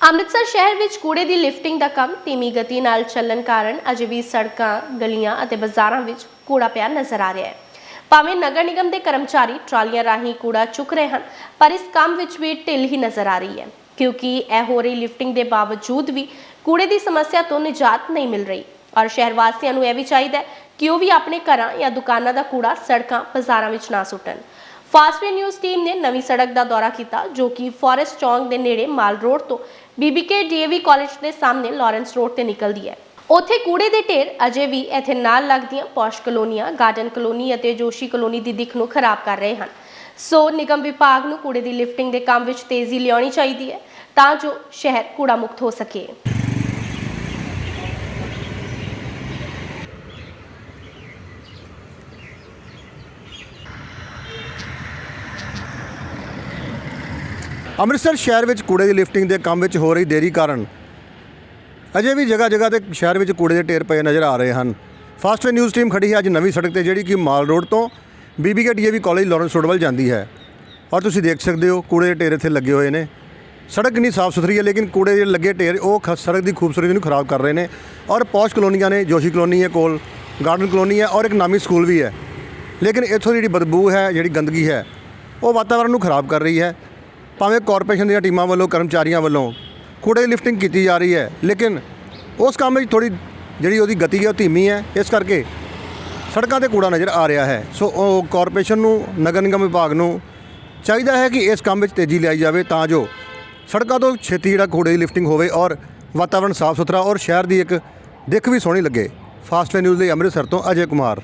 ਅੰਮ੍ਰਿਤਸਰ ਸ਼ਹਿਰ ਵਿੱਚ ਕੂੜੇ ਦੀ ਲਿਫਟਿੰਗ ਦਾ ਕੰਮ ਧੀਮੀ ਗਤੀ ਨਾਲ ਚੱਲਣ ਕਾਰਨ ਅਜੇ ਵੀ ਸੜਕਾਂ, ਗਲੀਆਂ ਅਤੇ ਬਾਜ਼ਾਰਾਂ ਵਿੱਚ ਕੂੜਾ ਪਿਆ ਨਜ਼ਰ ਆ ਰਿਹਾ ਹੈ। ਭਾਵੇਂ ਨਗਰ ਨਿਗਮ ਦੇ ਕਰਮਚਾਰੀ ਟਰਾਲੀਆਂ ਰਾਹੀਂ ਕੂੜਾ ਚੁੱਕ ਰਹੇ ਹਨ ਪਰ ਇਸ ਕੰਮ ਵਿੱਚ ਵੀ ਢਿੱਲ ਹੀ ਨਜ਼ਰ ਆ ਰਹੀ ਹੈ ਕਿਉਂਕਿ ਇਹ ਹੋ ਰਹੀ ਲਿਫਟਿੰਗ ਦੇ ਬਾਵਜੂਦ ਵੀ ਕੂੜੇ ਦੀ ਸਮੱਸਿਆ ਤੋਂ ਨਿਜਾਤ ਨਹੀਂ ਮਿਲ ਰਹੀ ਔਰ ਸ਼ਹਿਰ ਵਾਸੀਆਂ ਨੂੰ ਇਹ ਵੀ ਚਾਹੀਦਾ ਹੈ ਕਿ ਉਹ ਵੀ ਆਪਣੇ ਘਰਾਂ ਜਾਂ ਦੁਕਾਨਾਂ ਦਾ ਕੂੜਾ ਸੜਕਾਂ, ਬਾਜ਼ਾਰਾਂ ਵਿੱਚ ਨਾ ਸੁੱਟਣ ਫਾਸਟਵੇ ਨਿਊਜ਼ ਟੀਮ ਨੇ ਨਵੀਂ ਸੜਕ ਦਾ ਦੌਰਾ ਕੀਤਾ, ਜੋ ਕਿ ਫੋਰੈਸਟ ਚੌਂਕ ਦੇ ਨੇੜੇ ਮਾਲ ਰੋਡ ਤੋਂ ਬੀਬੀਕੇ ਡੀਏਵੀ ਕਾਲਜ ਦੇ ਸਾਹਮਣੇ ਲਾਰੈਂਸ ਰੋਡ ਤੇ ਨਿਕਲਦੀ ਹੈ। ਉੱਥੇ ਕੂੜੇ ਦੇ ਢੇਰ ਅਜੇ ਵੀ ਇੱਥੇ ਨਾਲ ਲੱਗਦੀਆਂ ਪੌਸ਼ ਕਲੋਨੀਆਂ, ਗਾਰਡਨ ਕਲੋਨੀ ਅਤੇ ਜੋਸ਼ੀ ਕਲੋਨੀ ਦੀ ਦਿੱਖ ਨੂੰ ਖਰਾਬ ਕਰ ਰਹੇ ਹਨ। ਸੋ ਨਿਗਮ ਵਿਭਾਗ ਨੂੰ ਕੂੜੇ ਦੀ ਲਿਫਟਿੰਗ ਦੇ ਕੰਮ ਵਿੱਚ ਤੇਜ਼ੀ ਲਿਆਉਣੀ ਚਾਹੀਦੀ ਹੈ, ਤਾਂ ਜੋ ਸ਼ਹਿਰ ਕੂੜਾ ਮੁਕਤ ਹੋ ਸਕੇ। ਅੰਮ੍ਰਿਤਸਰ ਸ਼ਹਿਰ ਵਿੱਚ ਕੂੜੇ ਦੀ ਲਿਫਟਿੰਗ ਦੇ ਕੰਮ ਵਿੱਚ ਹੋ ਰਹੀ ਦੇਰੀ ਕਾਰਨ ਅਜੇ ਵੀ ਜਗ੍ਹਾ ਜਗ੍ਹਾ ਤੇ ਸ਼ਹਿਰ ਵਿੱਚ ਕੂੜੇ ਦੇ ਢੇਰ ਪਏ ਨਜ਼ਰ ਆ ਰਹੇ ਹਨ। ਫਾਸਟਵੇ ਨਿਊਜ਼ ਟੀਮ ਖੜੀ ਹੈ ਅੱਜ ਨਵੀਂ ਸੜਕ ਤੇ ਜਿਹੜੀ ਕਿ ਮਾਲ ਰੋਡ ਤੋਂ BBK DAV college Lawrence road ਵੱਲ ਜਾਂਦੀ ਹੈ। ਔਰ ਤੁਸੀਂ ਦੇਖ ਸਕਦੇ ਹੋ ਕੂੜੇ ਦੇ ਢੇਰ ਇੱਥੇ ਲੱਗੇ ਹੋਏ ਨੇ। ਸੜਕ ਨਹੀਂ ਸਾਫ਼ ਸੁਥਰੀ ਹੈ ਲੇਕਿਨ ਕੂੜੇ ਦੇ ਲੱਗੇ ਢੇਰ ਉਹ ਖ- ਸੜਕ ਦੀ ਖੂਬਸੂਰਤੀ ਨੂੰ ਖਰਾਬ ਕਰ ਰਹੇ ਨੇ। ਔਰ ਪੌਸ਼ ਕਲੋਨੀਆਂ ਨੇ, ਜੋਸ਼ੀ ਕਲੋਨੀ ਹੈ ਕੋਲ, ਗਾਰਡਨ ਕਲੋਨੀ ਹੈ ਔਰ ਇੱਕ ਨਾਮੀ ਸਕੂਲ ਵੀ ਹੈ। ਲੇਕਿਨ ਇੱਥੋਂ ਦੀ ਜਿਹੜੀ ਬਦਬੂ ਹੈ, ਜਿਹੜੀ ਗੰਦਗੀ ਹੈ, ਉਹ ਵਾਤਾਵਰਣ ਨੂੰ ਖਰਾਬ ਕਰ ਰਹੀ ਹੈ। ਭਾਵੇਂ ਕਾਰਪੋਰੇਸ਼ਨ ਦੀਆਂ ਟੀਮਾਂ ਵੱਲੋਂ, ਕਰਮਚਾਰੀਆਂ ਵੱਲੋਂ ਕੂੜੇ ਦੀ ਲਿਫਟਿੰਗ ਕੀਤੀ ਜਾ ਰਹੀ ਹੈ, ਲੇਕਿਨ ਉਸ ਕੰਮ ਵਿੱਚ ਥੋੜੀ ਜਿਹੜੀ ਉਹਦੀ ਗਤੀ ਹੈ, ਉਹ ਧੀਮੀ ਹੈ। ਇਸ ਕਰਕੇ ਸੜਕਾਂ ਤੇ ਕੂੜਾ ਨਜ਼ਰ ਆ ਰਿਹਾ ਹੈ। ਸੋ ਉਹ ਕਾਰਪੋਰੇਸ਼ਨ ਨੂੰ, ਨਗਰ ਨਿਗਮ ਵਿਭਾਗ ਨੂੰ ਚਾਹੀਦਾ ਹੈ ਕਿ ਇਸ ਕੰਮ ਵਿੱਚ ਤੇਜ਼ੀ ਲਿਆਈ ਜਾਵੇ ਤਾਂ ਜੋ ਸੜਕਾਂ ਤੋਂ ਛੇਤੀ ਜਿਹੜਾ ਕੂੜੇ ਦੀ ਲਿਫਟਿੰਗ ਹੋਵੇ ਔਰ ਵਾਤਾਵਰਣ ਸਾਫ਼ ਸੁਥਰਾ ਔਰ ਸ਼ਹਿਰ ਦੀ ਇੱਕ ਦਿੱਖ ਵੀ ਸੋਹਣੀ ਲੱਗੇ। ਫਾਸਟ ਨਿਊਜ਼ ਲਈ ਅੰਮ੍ਰਿਤਸਰ ਤੋਂ ਅਜੇ ਕੁਮਾਰ।